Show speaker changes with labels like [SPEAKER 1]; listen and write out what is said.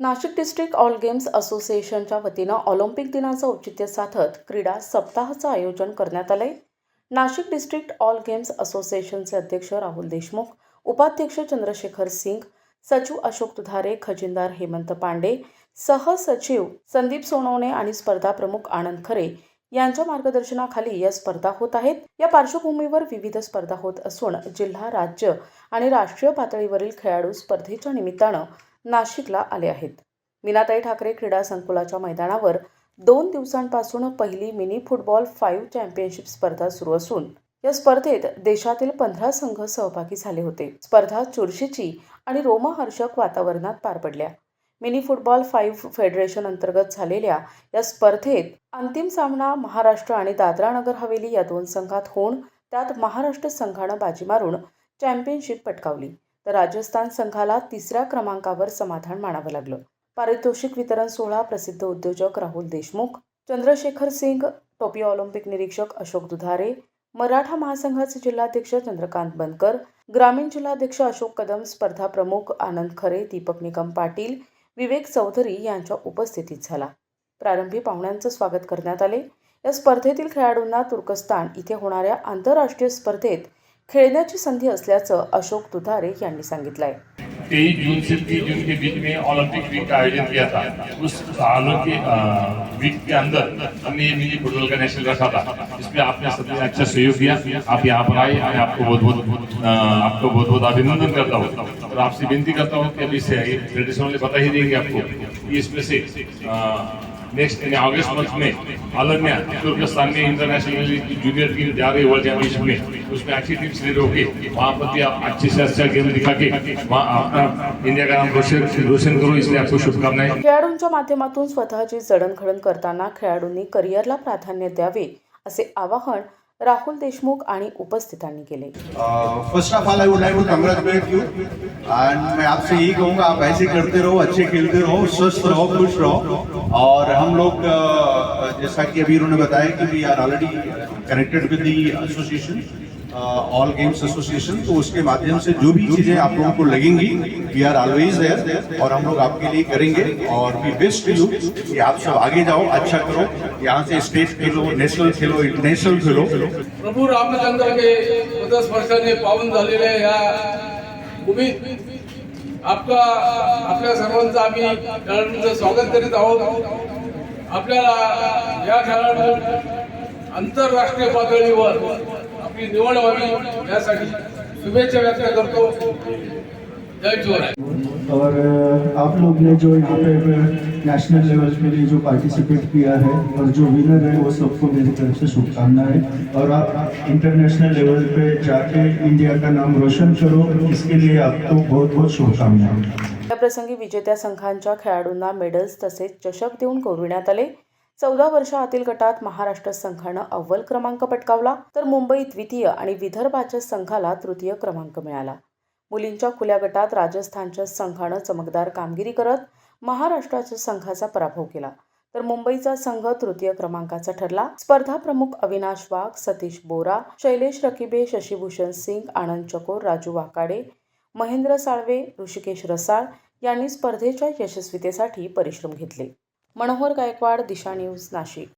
[SPEAKER 1] Nashik district all games असोसिएशनच्या वतीनं Olympic दिनाचं औचित्य साधत क्रीडा सप्ताहाचं आयोजन करण्यात आलंय. नाशिक डिस्ट्रिक्ट ऑल गेम्स असोसिएशनचे अध्यक्ष राहुल देशमुख उपाध्यक्ष चंद्रशेखर सिंग सचिव अशोक दुधारे खजिनदार हेमंत पांडे सहसचिव संदीप सोनवणे आणि स्पर्धा प्रमुख आनंद खरे यांच्या मार्गदर्शनाखाली या स्पर्धा होत आहेत. या पार्श्वभूमीवर विविध स्पर्धा होत असून जिल्हा राज्य आणि राष्ट्रीय पातळीवरील खेळाडू स्पर्धेच्या निमित्तानं नाशिकला आले आहेत. मीनाताई ठाकरे क्रीडा संकुलाच्या मैदानावर दोन दिवसांपासून पहिली मिनी फुटबॉल फाईव्ह चॅम्पियनशिप स्पर्धा सुरू असून या स्पर्धेत देशातील पंधरा संघ सहभागी झाले होते. स्पर्धा चुरशीची आणि रोमहर्षक वातावरणात पार पडल्या. मिनी फुटबॉल फाईव्ह फेडरेशन अंतर्गत झालेल्या या स्पर्धेत अंतिम सामना महाराष्ट्र आणि दादरा नगर हवेली या दोन संघात होऊन त्यात महाराष्ट्र संघानं बाजी मारून चॅम्पियनशिप पटकावली. तर राजस्थान संघाला तिसऱ्या क्रमांकावर समाधान मानावं लागलं. पारितोषिक वितरण सोहळा प्रसिद्ध उद्योजक राहुल देशमुख चंद्रशेखर सिंग टोपी ऑलिम्पिक निरीक्षक अशोक दुधारे मराठा महासंघाचे जिल्हाध्यक्ष चंद्रकांत बनकर ग्रामीण जिल्हाध्यक्ष अशोक कदम स्पर्धा प्रमुख आनंद खरे दीपक निकम पाटील विवेक चौधरी यांच्या उपस्थितीत झाला. प्रारंभी पाहुण्यांचं स्वागत करण्यात आले. या स्पर्धेतील खेळाडूंना तुर्कस्तान इथे होणाऱ्या आंतरराष्ट्रीय स्पर्धेत खेळण्याची संधी असल्याचं अशोक तुधारे यांनी सांगितलंय.
[SPEAKER 2] तेईस जून से तीस जून के बीच में ओलंपिक वीक का आयोजन किया था। उस सालों के वीक के अंदर हमने ये मिनी फुटबॉल का नेशनल रखा था। इसमें आपने सबसे अच्छा सहयोग किया। आप यहाँ पर आए मैं आपको बहुत बहुत आपको बहुत बहुत अभिनंदन करता हूँ। और आपसे विनती करता हूँ कि अभी से ट्रेडिशनल बता ही देंगे आपको कि इसमें से नेक्स्ट अगस्त मंथ में अलग तुर्कस्तान में इंटरनेशनल जूनियर टीम जा रही है वर्ल्ड चैंपियनशिप में। उसमें अच्छी टीम सिलेक्ट होके वहाँ पर भी आप अच्छे से अच्छा गेम दिखा के वहाँ अपना इंडिया का नाम रोशन रोशन करो इसलिए आपको शुभकामनाएं।
[SPEAKER 1] खेळाडूंच्या माध्यमातून स्वतःची जडणघडण करताना खेळाडूंनी करिअरला प्राधान्य द्यावे असे आवाहन राहुल देशमुख आणि उपस्थितांनी केले.
[SPEAKER 3] First of all I would like to congratulate you and मैं आपसे यही कहूंगा आप ऐसे करते रहो अच्छे खेलते रहो स्वस्थ रहो खुश रहो. और लोग जैसा कि अभी उन्होंने बताया कि we are already connected with the association all games association तो उसके माध्यम से जो भी चीज़ें आप लोगों को लगेंगी, वी आर ऑलवेज देयर और हम लोग आपके लिए करेंगे और वी बेस्ट यू कि आप सब आगे जाओ अच्छा करो, यहाँ से स्टेट खेलो, नेशनल खेलो, इंटरनेशनल खेलो।
[SPEAKER 4] प्रभू रामचंद्र के पदस्पर्शाने पावन झालेल्या या भूमीत आपका, आपल्या सर्वांचं आम्ही स्वागत करीत आहोत. आपल्याला या खेळाडू आंतरराष्ट्रीय पातळीवर आपली निवड व्हावी यासाठी शुभेच्छा व्यक्त करतो. जय शिवराय
[SPEAKER 5] और आप लोग ने जो यहाँ पे नेशनल लेवल के लिए जो पार्टिसिपेट किया है और जो विनर है वो सबको मेरी तरफ से शुभकामनाएं। और आप इंटरनेशनल लेवल पे जाके इंडिया का नाम रोशन करो इसके लिए आपको बहुत बहुत शुभकामनाएं।
[SPEAKER 1] याप्रसंगी विजेत्या संघांच्या खेळाडूंना मेडल्स तसेच चषक देऊन गौरविण्यात आले. चौदा वर्षाआतील गटात महाराष्ट्र संघानं अव्वल क्रमांक पटकावला तर मुंबई द्वितीय आणि विदर्भाच्या संघाला तृतीय क्रमांक मिळाला. मुलींच्या खुल्या गटात राजस्थानच्या संघानं चमकदार कामगिरी करत महाराष्ट्राच्या संघाचा पराभव केला. तर मुंबईचा संघ तृतीय क्रमांकाचा ठरला. स्पर्धा प्रमुख अविनाश वाघ सतीश बोरा शैलेश रकिबे शशीभूषण सिंग आनंद चकोर राजू वाकाडे महेंद्र साळवे ऋषिकेश रसाळ यांनी स्पर्धेच्या यशस्वीतेसाठी परिश्रम घेतले. मनोहर गायकवाड दिशा न्यूज नाशिक.